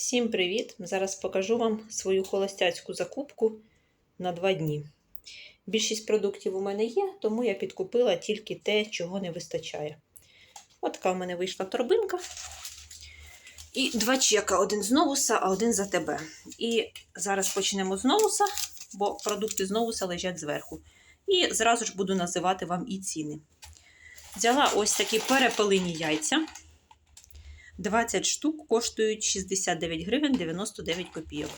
Всім привіт! Зараз покажу вам свою холостяцьку закупку на два дні. Більшість продуктів у мене є, тому я підкупила тільки те, чого не вистачає. От така в мене вийшла торбинка. І два чека: один з новуса, а один за тебе. І зараз почнемо з новуса, бо продукти з новуса лежать зверху. І зразу ж буду називати вам і ціни. Взяла ось такі перепелині яйця. 20 штук коштують 69 гривень 99 копійок.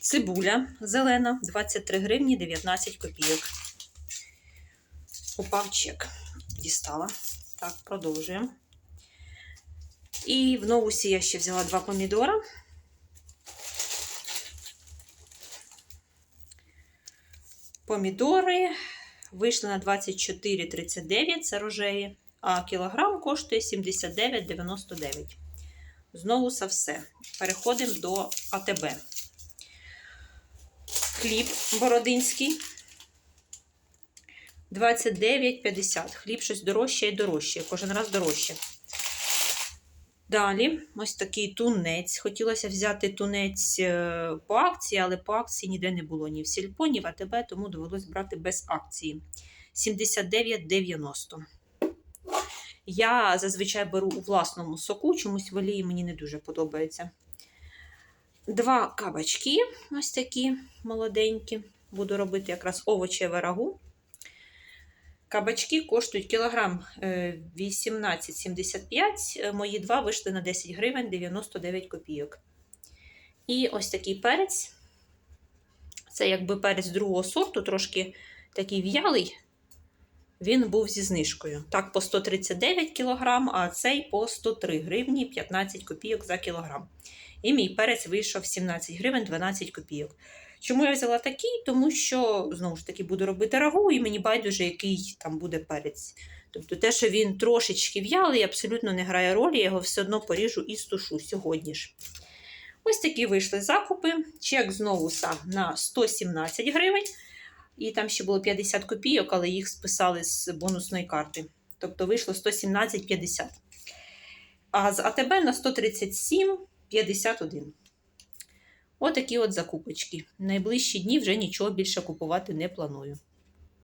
Цибуля зелена 23 гривні 19 копійок. Упав. Дістала. Так, продовжуємо. І в новусі я ще взяла два помідора. Помідори вийшли на 24,39, це рожеві а кілограм коштує 79,99. Знову це все. Переходимо до АТБ. Хліб бородинський 29,50. Хліб щось дорожче і дорожче. Кожен раз дорожче. Далі, ось такий тунець. Хотілося взяти тунець е, по акції, але по акції ніде не було ні в сільпо, ні в АТБ, тому довелось брати без акції. 79,90. Я зазвичай беру у власному соку, чомусь в олії мені не дуже подобається. Два кабачки, ось такі молоденькі. Буду робити якраз овочеве рагу. Кабачки коштують кілограм 18,75. Мої два вийшли на 10 гривень 99 копійок. І ось такий перець. Це якби перець другого сорту, трошки такий в'ялий. Він був зі знижкою. Так, по 139 кг, а цей по 103 гривні 15 копійок за кілограм. І мій перець вийшов 17 гривень 12 копійок. Чому я взяла такий? Тому що, знову ж таки, буду робити рагу, і мені байдуже, який там буде перець. Тобто те, що він трошечки в'ялий, абсолютно не грає ролі, я його все одно поріжу і стушу сьогодні ж. Ось такі вийшли закупи. Чек знову на 117 гривень. І там ще було 50 копійок, але їх списали з бонусної карти. Тобто вийшло 117,50. А з АТБ на 137,51. Отакі от закупочки. Найближчі дні вже нічого більше купувати не планую.